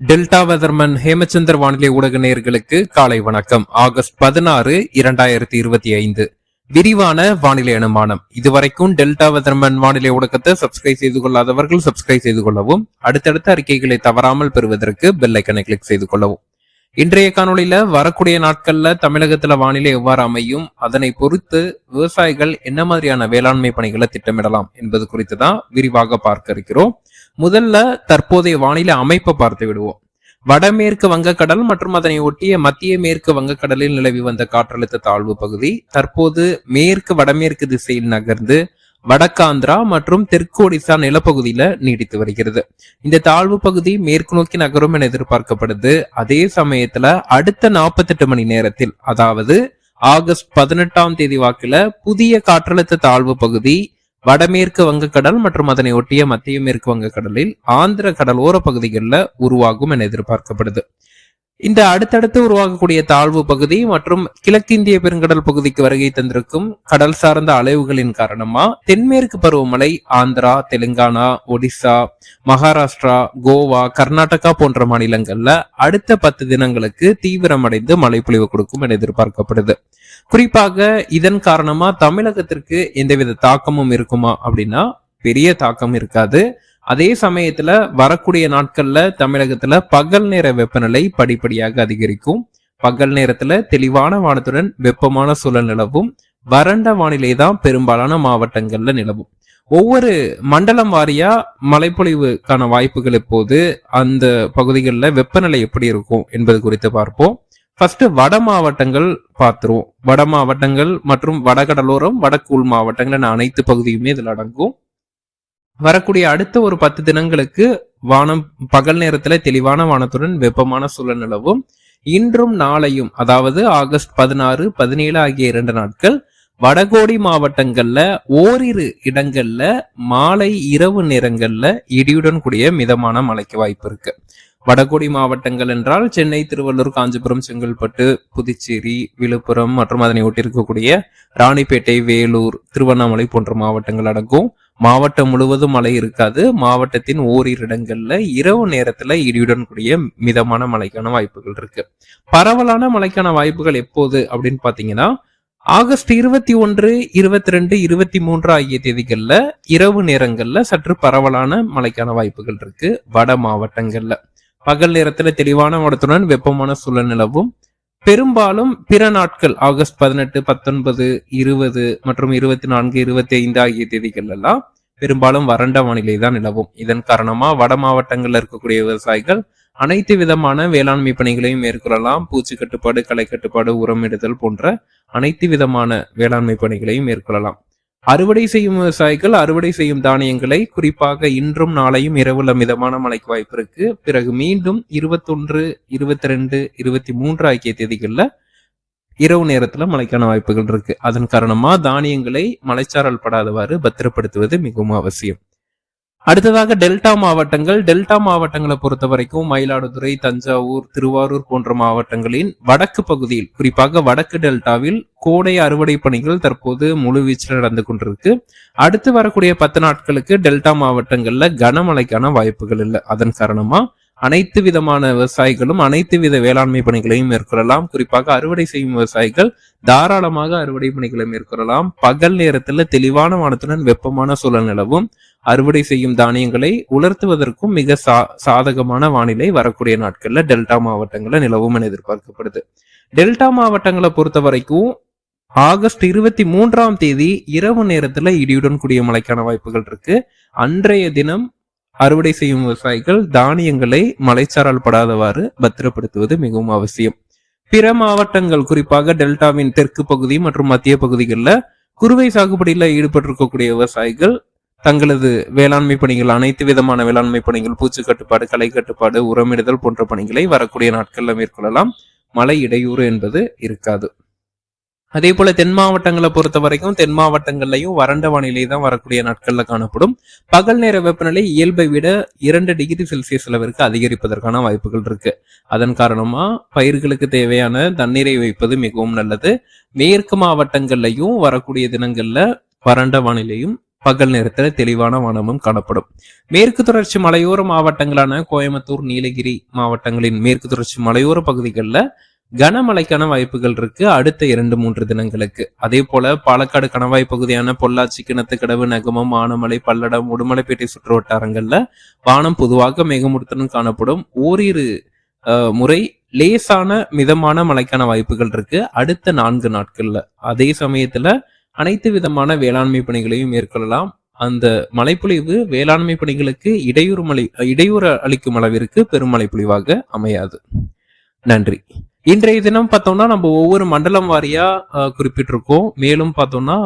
Delta weatherman Hemachandar வானிலை ஊடக நேர்களுக்கு காலை வணக்கம். ஆகஸ்ட் பதினாறு இரண்டாயிரத்தி இருபத்தி ஐந்து. விரிவான வானிலை அனுமானம். இதுவரைக்கும் டெல்டா வெதர்மன் வானிலை ஊடகத்தை சப்ஸ்கிரைப் செய்து கொள்ளாதவர்கள் சப்ஸ்கிரைப் செய்து கொள்ளவும் அடுத்தடுத்த அறிக்கைகளை தவறாமல் பெறுவதற்கு பெல் ஐக்கனை கிளிக் செய்து கொள்ளவும். இன்றைய காணொளியில வரக்கூடிய நாட்கள்ல தமிழகத்துல வானிலை எவ்வாறு அமையும் அதனை பொறுத்து விவசாயிகள் என்ன மாதிரியான வேளாண்மை பணிகளை திட்டமிடலாம் என்பது குறித்து தான் விரிவாக பார்க்க இருக்கிறோம். முதல்ல தற்போதைய வானிலை அமைப்பை பார்த்து விடுவோம். வடமேற்கு வங்கக்கடல் மற்றும் அதனை ஒட்டிய மத்திய மேற்கு வங்கக்கடலில் நிலவி வந்த காற்றழுத்த தாழ்வு பகுதி தற்போது மேற்கு வடமேற்கு திசையில் நகர்ந்து வடக்காந்திரா மற்றும் தெற்கு ஒடிசா நிலப்பகுதியில நீடித்து வருகிறது. இந்த தாழ்வு பகுதி மேற்கு நோக்கி நகரும் என எதிர்பார்க்கப்படுது. அதே சமயத்துல அடுத்த 48 மணி நேரத்தில் அதாவது ஆகஸ்ட் பதினெட்டாம் தேதி வாக்குல புதிய காற்றழுத்த தாழ்வு பகுதி வடமேற்கு வங்கக்கடல் மற்றும் அதனை ஒட்டிய மத்திய மேற்கு வங்கக்கடலில் ஆந்திர கடலோர பகுதிகளில் உருவாகும் என எதிர்பார்க்கப்படுது. இந்த அடுத்தடுத்து உருவாகக்கூடிய தாழ்வு பகுதி மற்றும் கிழக்கிந்திய பெருங்கடல் பகுதிக்கு வருகை தந்திருக்கும் கடல் சார்ந்த அலைவுகளின் காரணமா தென்மேற்கு பருவமழை ஆந்திரா தெலுங்கானா ஒடிசா மகாராஷ்டிரா கோவா கர்நாடகா போன்ற மாநிலங்கள்ல அடுத்த பத்து தினங்களுக்கு தீவிரமடைந்து மழை பொழிவு கொடுக்கும் என எதிர்பார்க்கப்படுது. குறிப்பாக இதன் காரணமா தமிழகத்திற்கு எந்தவித தாக்கமும் இருக்குமா அப்படின்னா பெரிய தாக்கம் இருக்காது. அதே சமயத்துல வரக்கூடிய நாட்கள்ல தமிழகத்துல பகல் நேர வெப்பநிலை படிப்படியாக அதிகரிக்கும். பகல் நேரத்துல தெளிவான வானத்துடன் வெப்பமான சூழல் நிலவும். வறண்ட வானிலை தான் பெரும்பாலான மாவட்டங்கள்ல நிலவும். ஒவ்வொரு மண்டலம் வாரியா மழைப்பொழிவுக்கான வாய்ப்புகள் இப்போது அந்த பகுதிகளில் வெப்பநிலை எப்படி இருக்கும் என்பது குறித்து பார்ப்போம். ஃபர்ஸ்ட் வட மாவட்டங்கள் பார்த்துருவோம். வட மாவட்டங்கள் மற்றும் வடகடலோரம் வடக்கு உள் மாவட்டங்கள் என அனைத்து பகுதியுமே இதில் அடங்கும். வரக்கூடிய அடுத்த ஒரு பத்து தினங்களுக்கு வானம் பகல் நேரத்துல தெளிவான வானத்துடன் வெப்பமான சூழல் நிலவும். இன்றும் நாளையும் அதாவது ஆகஸ்ட் பதினாறு பதினேழு ஆகிய இரண்டு நாட்கள் வடகோடி மாவட்டங்கள்ல ஓரிரு இடங்கள்ல மாலை இரவு நேரங்கள்ல இடியுடன் கூடிய மிதமான மழைக்கு வாய்ப்பு இருக்கு. வடகோடி மாவட்டங்கள் என்றால் சென்னை திருவள்ளூர் காஞ்சிபுரம் செங்கல்பட்டு புதுச்சேரி விழுப்புரம் மற்றும் அதனை ஒட்டியிருக்கக்கூடிய ராணிப்பேட்டை வேலூர் திருவண்ணாமலை போன்ற மாவட்டங்கள் அடங்கும். மாவட்டம் முழுவதும் மழை இருக்காது. மாவட்டத்தின் ஓரிரு இடங்கள்ல இரவு நேரத்துல இடியுடன் கூடிய மிதமான மழைக்கான வாய்ப்புகள் இருக்கு. பரவலான மழைக்கான வாய்ப்புகள் எப்போது அப்படின்னு பாத்தீங்கன்னா ஆகஸ்ட் இருபத்தி ஒன்று இருபத்தி ரெண்டு இருபத்தி மூன்று ஆகிய தேதிகள்ல இரவு நேரங்கள்ல சற்று பரவலான மழைக்கான வாய்ப்புகள் இருக்கு வட மாவட்டங்கள்ல. பகல் நேரத்துல தெளிவான மடத்துடன் வெப்பமான சூழல் நிலவும் பெரும்பாலும் பிற நாட்கள் ஆகஸ்ட் பதினெட்டு பத்தொன்பது இருபது மற்றும் இருபத்தி நான்கு இருபத்தி ஐந்து ஆகிய தேதிகள் எல்லாம் பெரும்பாலும் வறண்ட வானிலை தான் நிலவும். இதன் காரணமா வட மாவட்டங்கள்ல இருக்கக்கூடிய விவசாயிகள் அனைத்து விதமான வேளாண்மை பணிகளையும் மேற்கொள்ளலாம். பூச்சி கட்டுப்பாடு களை கட்டுப்பாடு உரமிடுதல் போன்ற அனைத்து விதமான வேளாண்மை பணிகளையும் மேற்கொள்ளலாம். அறுவடை செய்யும் விவசாயிகள் அறுவடை செய்யும் தானியங்களை குறிப்பாக இன்றும் நாளையும் இரவுல மிதமான மழைக்கு வாய்ப்பு இருக்கு. பிறகு மீண்டும் இருபத்தொன்று இருபத்தி ரெண்டு இருபத்தி மூன்று ஆகிய தேதிகளில் இரவு நேரத்துல மழைக்கான வாய்ப்புகள் இருக்கு. அதன் காரணமா தானியங்களை மலைச்சாரல் படாதவாறு பத்திரப்படுத்துவது மிகவும் அவசியம். அடுத்ததாக டெல்டா மாவட்டங்கள். டெல்டா மாவட்டங்களை பொறுத்த வரைக்கும் மயிலாடுதுறை தஞ்சாவூர் திருவாரூர் போன்ற மாவட்டங்களின் வடக்கு பகுதியில் குறிப்பாக வடக்கு டெல்டாவில் கோடை அறுவடை பணிகள் தற்போது முழுவீச்சில் நடந்து கொண்டிருக்கு. அடுத்து வரக்கூடிய பத்து நாட்களுக்கு டெல்டா மாவட்டங்கள்ல கனமழைக்கான வாய்ப்புகள் இல்லை. அதன் காரணமா அனைத்து விதமான விவசாயிகளும் அனைத்து வித வேளாண்மை பணிகளையும் மேற்கொள்ளலாம். குறிப்பாக அறுவடை செய்யும் விவசாயிகள் தாராளமாக அறுவடை பணிகளை மேற்கொள்ளலாம். பகல் நேரத்துல தெளிவான வானத்துடன் வெப்பமான சூழல் நிலவும். அறுவடை செய்யும் தானியங்களை உலர்த்துவதற்கும் மிக சா சாதகமான வானிலை வரக்கூடிய நாட்கள்ல டெல்டா மாவட்டங்கள்ல நிலவும் என எதிர்பார்க்கப்படுது. டெல்டா மாவட்டங்களை பொறுத்த வரைக்கும் ஆகஸ்ட் இருபத்தி மூன்றாம் தேதி இரவு நேரத்துல இடியுடன் கூடிய மழைக்கான வாய்ப்புகள் இருக்கு. அன்றைய தினம் அறுவடை செய்யும் விவசாயிகள் தானியங்களை மலைச்சாரல் படாதவாறு பத்திரப்படுத்துவது மிகவும் அவசியம். பிற மாவட்டங்கள் குறிப்பாக டெல்டாவின் தெற்கு பகுதி மற்றும் மத்திய பகுதிகளில் குறுவை சாகுபடியில் ஈடுபட்டிருக்கக்கூடிய விவசாயிகள் தங்களது வேளாண்மை பணிகள் அனைத்து விதமான வேளாண்மை பணிகள் பூச்சி கட்டுப்பாடு களை கட்டுப்பாடு உரமிடுதல் போன்ற பணிகளை வரக்கூடிய நாட்களில் மேற்கொள்ளலாம். மழை இடையூறு என்பது இருக்காது. அதே போல தென் மாவட்டங்களை பொறுத்த வரைக்கும் தென் மாவட்டங்கள்லையும் வறண்ட வானிலை தான் வரக்கூடிய நாட்கள்ல காணப்படும். பகல் நேர வெப்பநிலை இயல்பை விட இரண்டு டிகிரி செல்சியஸ் அளவிற்கு அதிகரிப்பதற்கான வாய்ப்புகள் இருக்கு. அதன் காரணமா பயிர்களுக்கு தேவையான தண்ணீரை வைப்பது மிகவும் நல்லது. மேற்கு மாவட்டங்கள்லையும் வரக்கூடிய தினங்கள்ல வறண்ட வானிலையும் பகல் நேரத்துல தெளிவான வானமும் காணப்படும். மேற்கு தொடர்ச்சி மலையோர மாவட்டங்களான கோயம்புத்தூர் நீலகிரி மாவட்டங்களின் மேற்கு தொடர்ச்சி மலையோர பகுதிகளில் கனமழைக்கான வாய்ப்புகள் இருக்கு அடுத்த இரண்டு மூன்று தினங்களுக்கு. அதே போல பாலக்காடு கணவாய் பகுதியான பொள்ளாச்சி கிணத்துக்கடவு நகமம் ஆனமலை பல்லடம் உடுமலைப்பேட்டை சுற்று வட்டாரங்கள்ல வானம் பொதுவாக மேகமூட்டத்துடன் காணப்படும். ஓரிரு முறை லேசான மிதமான மழைக்கான வாய்ப்புகள் இருக்கு அடுத்த நான்கு நாட்கள்ல. அதே சமயத்துல அனைத்து விதமான வேளாண்மை பணிகளையும் மேற்கொள்ளலாம். அந்த மழைப்பொழிவு வேளாண்மை பணிகளுக்கு இடையூறு மழை இடையூறு அளிக்கும் அளவிற்கு பெருமழை பொழிவாக அமையாது. நன்றி. இன்றைய தினம் பார்த்தோம்னா நம்ம ஒவ்வொரு மண்டலம் வாரியா குறிப்பிட்டிருக்கோம். மேலும் பார்த்தோம்னா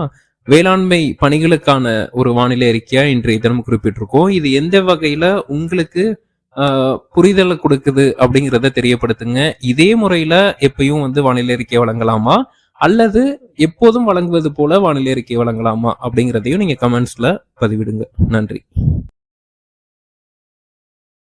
வேளாண்மை பணிகளுக்கான ஒரு வானிலை அறிக்கையா இன்றைய தினம் குறிப்பிட்டிருக்கோம். இது எந்த வகையில உங்களுக்கு புரிதலை கொடுக்குது அப்படிங்கிறத தெரியப்படுத்துங்க. இதே முறையில எப்பயும் வந்து வானிலை அறிக்கை வழங்கலாமா? அல்லது எப்போதும் வழங்குவது போல வானிலை அறிக்கை வழங்கலாமா அப்படிங்கிறதையும் நீங்க கமெண்ட்ஸ்ல பதிவிடுங்க. நன்றி.